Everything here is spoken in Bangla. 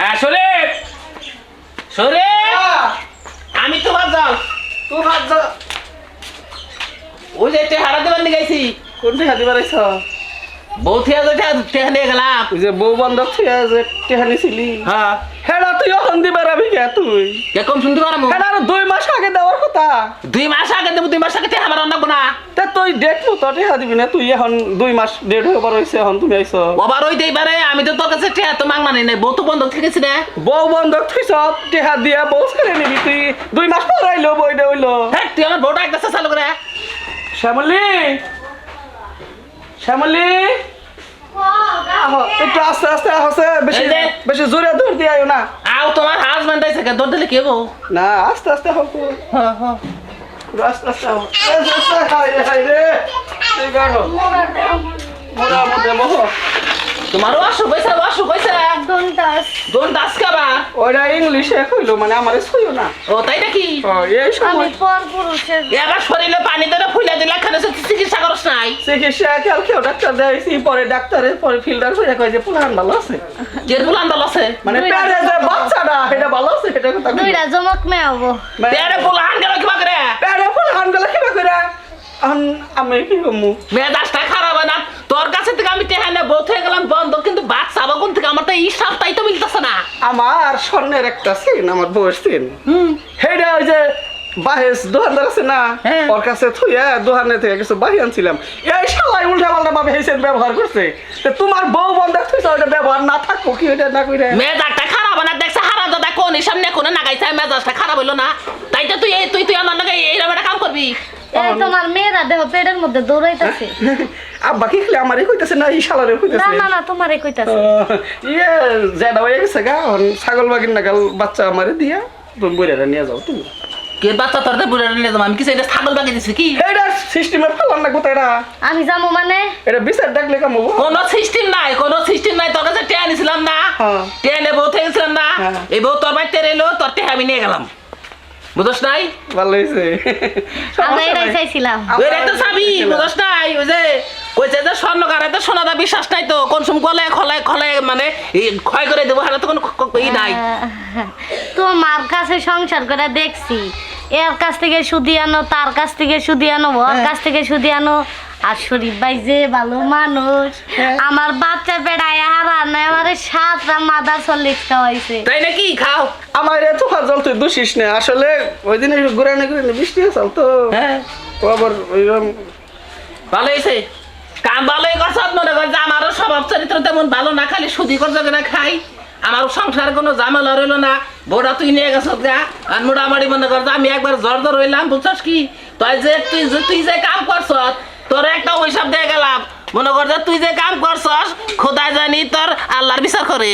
হ্যাঁ সরে আমি আমি ভাত যাও তো ভাত যাও ওই যে টেহারা দেবার নিয়ে গেছি। কোনটা হাতে বাড়াইছ বউ থিয়া যে টেহা নিয়ে গেলাম ওই যে বউ বান্ধব থেকে যে টেহানি ছিলি। হ্যাঁ। হেডা তুই এখন দিবার আবি কে তুই? কে কম শুনতে হেডা দুই মাস আগে দেওয়ার কথা। দুই মাস আগে দেবো দুই মাস আগে টেহা আমার না। তা তুই ডেট মতো টেহা দিবি না তুই এখন দুই মাস ডেট হয়ে বার হয়েছে এখন তুমি আইছ। ওবার দেই পারে আমি তো তোর কাছে টেহা তো মাং মানে নাই বউ তো বন্ধ থেকেছি না। বউ বন্ধক তুই সব টেহা দিয়া বউ ছেড়ে নিবি তুই দুই মাস পর আইলো বইটা হইল। হ্যাঁ তুই আমার বউটা একটা চালু করে। শ্যামলি! শ্যামলি? আহো, একটু আস্তে আস্তে আহছে বেশি বেশি জোরে দৌড় দিয়ে আয়ো না। আও তোমার হাজবেন্ড আইছে কে দৌড় দিলে কে বউ না আস্তে আস্তে হোক হ্যাঁ হ্যাঁ। আস্তে আস্তে হোক আস্তে আস্তে হাই রে হাই রে। ঠিক আছে মোরা মধ্যে মোহ তোমারও অসুখ হয়েছে অসুখ হয়েছে দন্তাস দোন দাস খাবা। ওইটা ইংলিশে কইলো মানে আমার ছুঁয়ো না। ও তাই নাকি? ও, এই আমি পর পুরুষের এবার শরীরে পানি ধরে ফুলে দিলে এখানে চিকিৎসা নাই। চিকিৎসা কাল কেউ ডাক্তার পরে ডাক্তারের পরে ফিল্টার করে কয় যে পুরান ভালো আছে? যে আছে। মানে দুইটা প্যারে যে বাচ্চাটা এটা ভালো আছে সেটা কথা দুইটা জমক মেয়াবো মানে গেল কিবা করে? প্যারে পুরান গেলে কিবা করে? এখন আমি কি কমু মেজাজটা খারাপ হয় না তোর কাছে থেকে আমি টেহা নেব থেকে গেলাম বন্ধ কিন্তু বাচ্চা বকুন থেকে আমার তো এই সপ্তাহে তো মিলতেছে না আমার স্বর্ণের একটা সিন আমার বউয়ের সিন। হেডে ওই যে বাহেস দোকানদার আছে না হ্যাঁ। ওর কাছে থুইয়া দোকানে থেকে কিছু বাহি আনছিলাম। এই শালাই উল্টা পাল্টা ভাবে হেসেন ব্যবহার করছে। তো তোমার বউ থুইছে ব্যবহার না থাকব কি ওইটা না কইরে। মেজাজটা খারাপ না দেখছে হারা দাদা কোন সামনে কোন নাগাইছে মেজাজটা খারাপ হইল না। তাই তো তুই তুই তুই আমার নাকি এইরকম একটা কাম করবি। এই তোমার মেয়েরা দেহ পেটের মধ্যে দৌড়াইতাছে। আব্বা কি খেলে আমারই কইতেছে না এই শালারে না কইতেছে? না না তোমারে কইতাছে। ইয়ে জেডা হয়ে গেছে গা এখন ছাগল বাগির নাগাল বাচ্চা আমারে দিয়া তুমি বইরা নিয়ে যাও তুমি। কে বাচ্চা তোর বুড়ে নিয়ে যাব আমি কিছু এটা ছাগল বাকি দিছি কি? এটা সিস্টেমে ফেলার না কোথায় এটা আমি যাব মানে? এটা বিচার ডাকলে কামবো কোনো সিস্টেম নাই কোনো সিস্টেম নাই তোর কাছে টেয়া নিছিলাম না। হ্যাঁ। টেয়া নিয়ে বউ থেকে গেছিলাম না। হ্যাঁ। এই বউ তোর বাড়িতে এলো তোর টেহা আমি নিয়ে গেলাম। বুঝস নাই? ভালো হয়েছে সমস্যা এটাই চাইছিলাম। আমরা ওই তো চাবি বুঝস নাই? ওই যে কইছে যে স্বর্ণ কারাতে সোনাদা বিশ্বাস নাই তো কোন কলে খলে খলে মানে ক্ষয় করে দেবো হালে তো কোনো ই নাই। তোমার কাছে সংসার করে দেখছি। এর কাছ থেকে সুদি আনো তার কাছ থেকে সুদি আনো ওর হ্যাঁ। কাছ থেকে সুদি আনো। আর শরীফ ভাই যে ভালো মানুষ হ্যাঁ। আমার বাচ্চা পেড়ায় হারানো আমারে সাতটা মাদা চল্লিশ খাওয়াইছে। তাই নাকি? খাও। আমার এত জল তুই দোষিস না। আসলে ওই দিন ঘুরানি ঘুরানি বৃষ্টি হয়েছিল তো। হ্যাঁ। আবার ভালো হয়েছে? কাম ভালোই করছ মনে করছে আমারও স্বভাব চরিত্র তেমন ভালো না, খালি সুদি করছে না খাই আমার সংসার কোনো ঝামেলা রইল না। বউটা তুই নিয়ে গেছ গা আর মোটামুটি মনে কর যে আমি একবার জ্বর জ্বর রইলাম বুঝছস কি? তুই যে তুই যে তুই যে কাম করছ তোর একটা ওইসব দিয়ে গেলাম। মনে কর যে তুই যে কাম করছস খোদায় জানি তোর আল্লাহর বিচার করে।